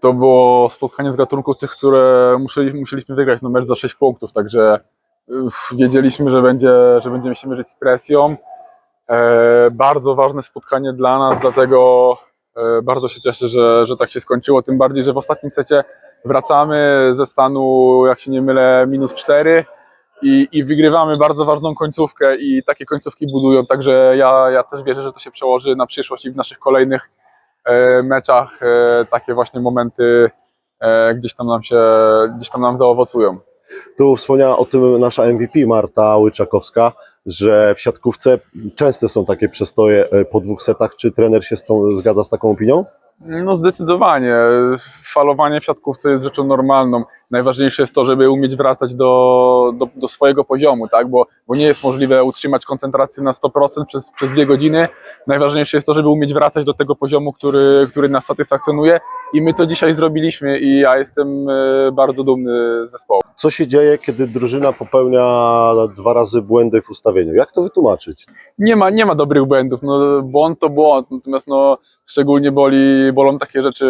To było spotkanie z gatunku tych, które musieli, musieliśmy wygrać numer za 6 punktów, także uff, wiedzieliśmy, że, będzie, że będziemy się mierzyć z presją. E, bardzo ważne spotkanie dla nas, dlatego e, bardzo się cieszę, że, że tak się skończyło. Tym bardziej, że w ostatnim secie wracamy ze stanu, jak się nie mylę, minus 4 i, i wygrywamy bardzo ważną końcówkę i takie końcówki budują, także ja, ja też wierzę, że to się przełoży na przyszłość i w naszych kolejnych meczach e, takie właśnie momenty e, gdzieś tam nam się, gdzieś tam nam zaowocują. Tu wspomniała o tym nasza MVP Marta Łyczakowska, że w siatkówce częste są takie przestoje e, po dwóch setach. Czy trener się z tą, zgadza z taką opinią? No zdecydowanie. Falowanie w siatkówce jest rzeczą normalną. Najważniejsze jest to, żeby umieć wracać do, do, do swojego poziomu, tak? bo, bo nie jest możliwe utrzymać koncentrację na 100% przez, przez dwie godziny. Najważniejsze jest to, żeby umieć wracać do tego poziomu, który, który nas satysfakcjonuje i my to dzisiaj zrobiliśmy i ja jestem e, bardzo dumny z zespołu. Co się dzieje, kiedy drużyna popełnia dwa razy błędy w ustawieniu? Jak to wytłumaczyć? nie ma, nie ma dobrych błędów. No, błąd to błąd, natomiast no, szczególnie boli, bolą takie rzeczy,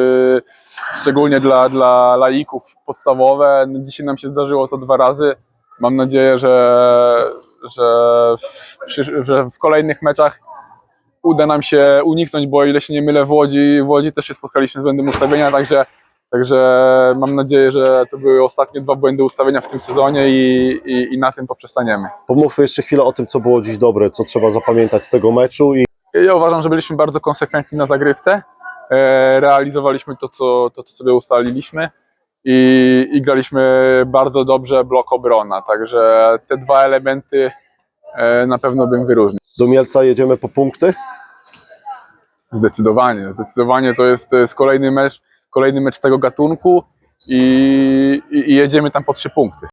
szczególnie dla, dla laików podstawowe. No, dzisiaj nam się zdarzyło to dwa razy. Mam nadzieję, że, że, w, że w kolejnych meczach uda nam się uniknąć, bo o ile się nie mylę w Łodzi, w Łodzi też się spotkaliśmy z błędem ustawienia, także, także mam nadzieję, że to były ostatnie dwa błędy ustawienia w tym sezonie i, i, i na tym poprzestaniemy. Pomówmy jeszcze chwilę o tym, co było dziś dobre, co trzeba zapamiętać z tego meczu i Ja uważam, że byliśmy bardzo konsekwentni na zagrywce. E, Realizowaliśmy to, co, to, co sobie ustaliliśmy i, i graliśmy bardzo dobrze blok obrona. Także te dwa elementy e, na pewno bym wyróżnił. do Mielca jedziemy po punkty. Zdecydowanie. Zdecydowanie to jest, to jest kolejny mecz, kolejny mecz tego gatunku i, i, jedziemy tam po trzy punkty.